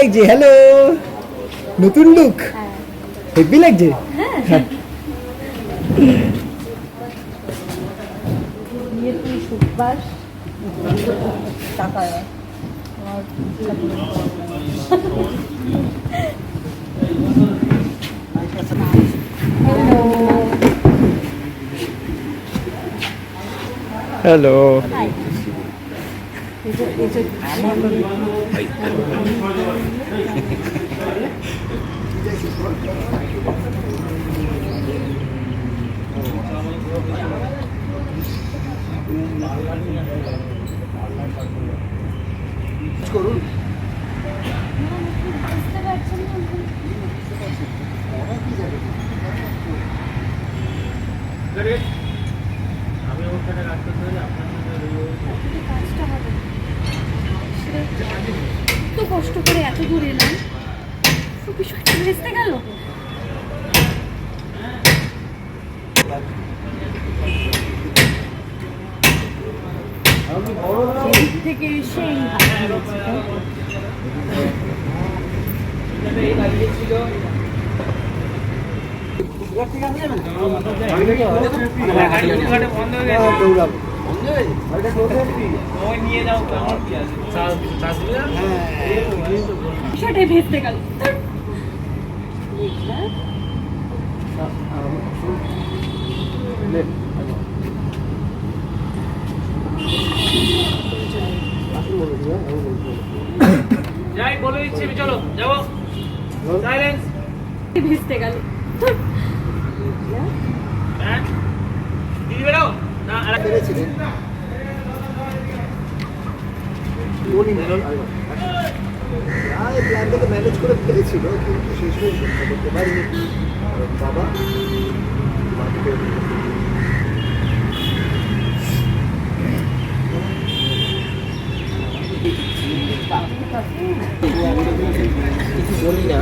লাগছে হ্যালো নতুন look heavy লাগছে? বিয়ের কি সুবাস টাকা হ্যালো এত কষ্ট করে এত দূর এলাম। তো বিষয়টা ভেস্তে গেল। থেকে সেই ভেস্তে গেল। যাই বলে দিচ্ছি চলো যাব। সাইলেন্স ভেস্তে গেল। হ্যাঁ? দিদি বেরো। না আর প্ল্যানটাকে ম্যানেজ করে ফেলেছিল কিন্তু শেষ রক্ষা করতে পারিনি বাবা মাটিতে স্ট্যান্ডটা সরিয়ে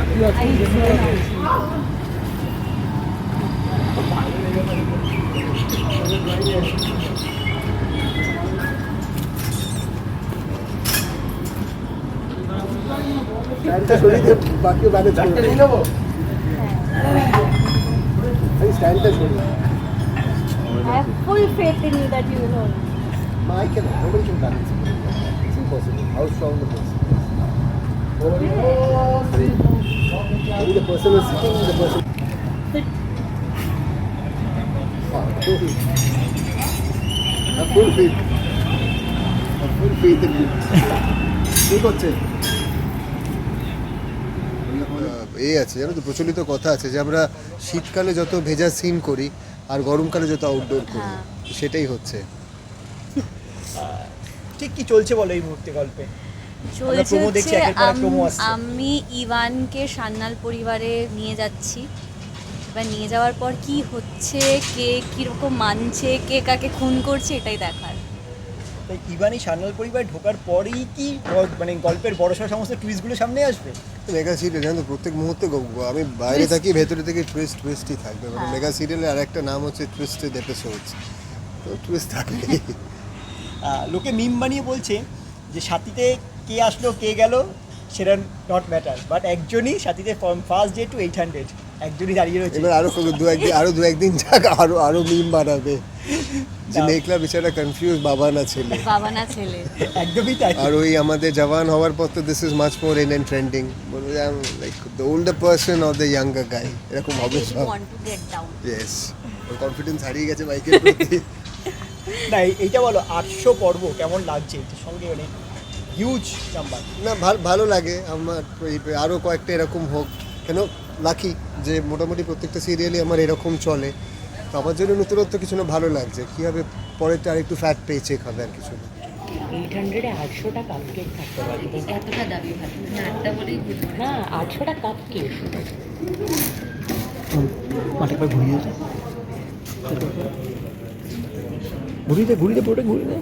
দিয়ে বাকিও ম্যানেজ করে নেবো আমি স্ট্যান্ডটা সরিয়ে I have full faith in you that you will hold. I can nobody can balance it. It's impossible. How strong the person is. Maybe the person এই আছে জানো তো প্রচলিত কথা আছে যে আমরা শীতকালে যত ভেজা সিন করি আর গরমকালে যত আউটডোর করি হ্যাঁ। সেটাই হচ্ছে ঠিক কি চলছে বলো এই মুহূর্তে গল্পে চলছে হচ্ছে। আমি ইভানকে সান্নাল পরিবারে নিয়ে যাচ্ছি এবার নিয়ে যাওয়ার পর কি হচ্ছে কে কীরকম মানছে কে কাকে খুন করছে এটাই দেখার। তাই ইবানি সান্যাল পরিবার ঢোকার পরেই কি মানে গল্পের বড়সড় সমস্ত টুইস্টগুলো সামনে আসবে? মেগা সিরিয়াল জানো তো, প্রত্যেক মুহূর্তে আমি বাইরে থাকি ভেতরে থেকে টুইস্ট টুইস্টই থাকবে। মানে। মেগা সিরিয়ালে আর একটা নাম হচ্ছে টুইস্টেড এপিসোডস তো টুইস্ট থাকবে লোকে মিম বানিয়ে বলছে যে সাথীতে কে আসলো কে গেল সেটা নট ম্যাটার বাট একজনই সাথীতে first day two eight hundred একজনই দাঁড়িয়ে রয়েছে। এবার আরও কোনো দু একদিন আরও দু একদিন যাক আরও আরও মিম বানাবে। যে। মেঘলা বেচারা কনফিউজ বাবা না ছেলে। বাবা না ছেলে। একদমই তাই। আর ওই আমাদের জওয়ান হওয়ার পর তো this is much more in and trending like the older person or the younger guy এরকম হবে সব। Want to get down yes or confidence হারিয়ে গেছে বাইকের প্রতি। না এইটা বলো আটশো পর্ব কেমন লাগছে? এটার সঙ্গে মানে হিউজ নাম্বার না ভাল- ভালো লাগে। আমার আরও কয়েকটা এরকম হোক। কেন লাকি যে মোটামুটি প্রত্যেকটা সিরিয়ালই আমার এরকম চলে। তো আমার জন্য নতুনত্ব কিছু না ভালো লাগছে। কী হবে পরেরটা আরেকটু ফ্যাট পেয়েছে খাবে আর কিছু না। এইট হান্ড্রেডে আটশোটা কাপ কেক থাকতে পারে। এতটা দাবি না একটা বলেই না আটশোটা কাপ কেক মাঠে একবার ঘুরিয়ে ঘুরিয়ে দে ঘুরিয়ে দে পুরোটা ঘুরিয়ে দে।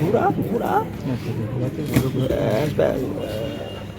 ঘোরা ঘোরা। ব্যাস ব্যাস।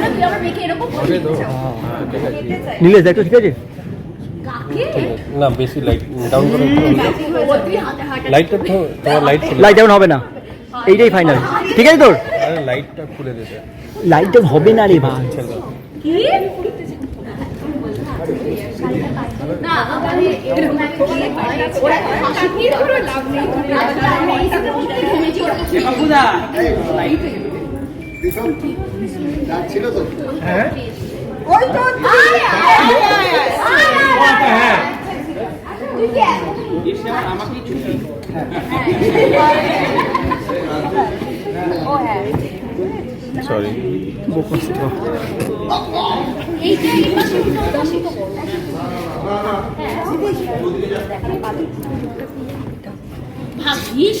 না তুই আমার মেয়েকে এরকম বলবি নীলেশ দেখো ঠিক আছে? না বেশি লাইট ডাউন করো লাইটটা তো তোমার লাইট লাইট ডাউন হবে না। এইটাই ফাইনাল ঠিক আছে তোর? আরে লাইটটা খুলে দিতে লাইট ডাউন হবে না রে ভাই। কি? ঘুমিয়েছি ওরা ছিল তো ওই তো আয় আয় আয় আয় তুই কে সরি ভাবিস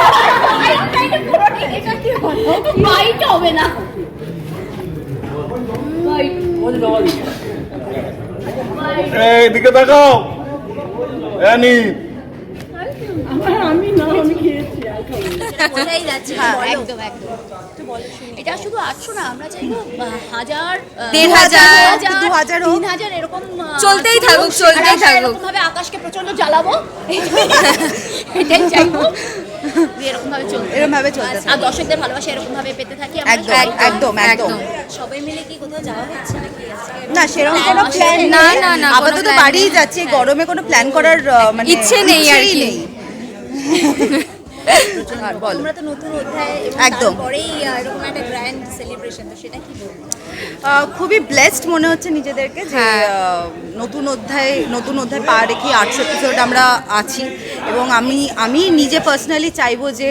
বাইট হবে না। এইদিকে দেখাও অ্যানি বোঝাই যাচ্ছে একদম একদম এটা শুধু আটশো না আমরা চাইব হাজার দেড় হাজার, দু হাজার তিন হাজার এরকম চলতেই থাকুক, চলতেই থাকুক। ভাবে আকাশকে প্রচণ্ড জ্বালাবো। এটাই চাইব। এরকম ভাবে চলতে এরকম ভাবে চলতে আর দর্শকদের ভালোবাসা এরকম ভাবে পেতে থাকি একদম, একদম, একদম। সবাই মিলে কি কোথাও যাওয়া হচ্ছে নাকি না সেরকম কোনো প্ল্যান না, না, না, আপাতত বাড়িই। যাচ্ছে গরমে কোনো প্ল্যান করার মানে ইচ্ছে নেই আর কি। নেই। আর বলো তোমরা তো নতুন অধ্যায় একদম। আহ, এরকম একটা গ্র্যান্ড সেলিব্রেশন তো সেটা কি বলব খুবই ব্লেসড মনে হচ্ছে নিজেদেরকে যে হ্যাঁ। নতুন অধ্যায় নতুন অধ্যায় পা রেখে আটশো এপিসোড আমরা আছি এবং আমি আমি নিজে পার্সোনালি চাইব যে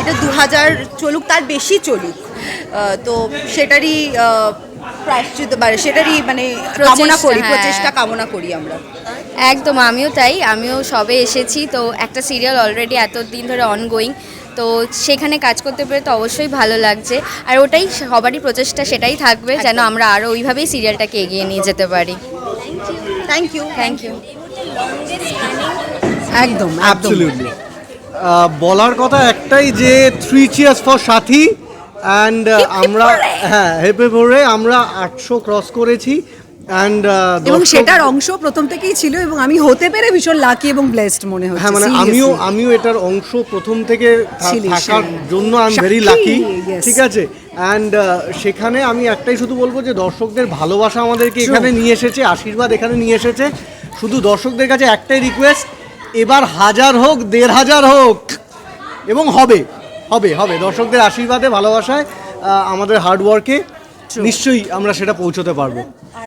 এটা দু হাজার চলুক তার বেশি চলুক তো সেটারই প্রায়শ্চিত মানে সেটারই মানে কামনা করি হ্যাঁ। প্রচেষ্টা কামনা করি আমরা। একদম আমিও তাই। আমিও সবে এসেছি তো একটা সিরিয়াল অলরেডি এতদিন ধরে অনগোয়িং তো সেখানে কাজ করতে পেরে তো অবশ্যই ভালো লাগছে। আর ওটাই সবারই প্রচেষ্টা সেটাই থাকবে যেন আমরা আরও ওইভাবেই সিরিয়ালটাকে এগিয়ে নিয়ে যেতে পারি। থ্যাংক ইউ থ্যাংক ইউ একদম অ্যাবসলিউটলি বলার কথা একটাই যে three cheers for Sathi. And আমরা হ্যাঁ হেপে ভরে আমরা আটশো ক্রস করেছি। অ্যান্ড এবং সেটার অংশ প্রথম থেকেই ছিল এবং আমি হতে পেরে ভীষণ লাকি এবং ব্লেসড মনে হচ্ছে হ্যাঁ মানে আমিও আমিও এটার অংশ প্রথম থেকে থাকার। জন্য আই এম ভেরি লাকি ঠিক আছে? অ্যান্ড সেখানে আমি একটাই শুধু বলব যে দর্শকদের ভালোবাসা আমাদেরকে এখানে নিয়ে এসেছে আশীর্বাদ এখানে নিয়ে এসেছে। শুধু দর্শকদের কাছে একটাই রিকোয়েস্ট এবার হাজার হোক দেড় হাজার হোক এবং হবে। হবে হবে। দর্শকদের আশীর্বাদে ভালোবাসায় আমাদের হার্ডওয়ার্কে নিশ্চয়ই আমরা সেটা পৌঁছতে পারব।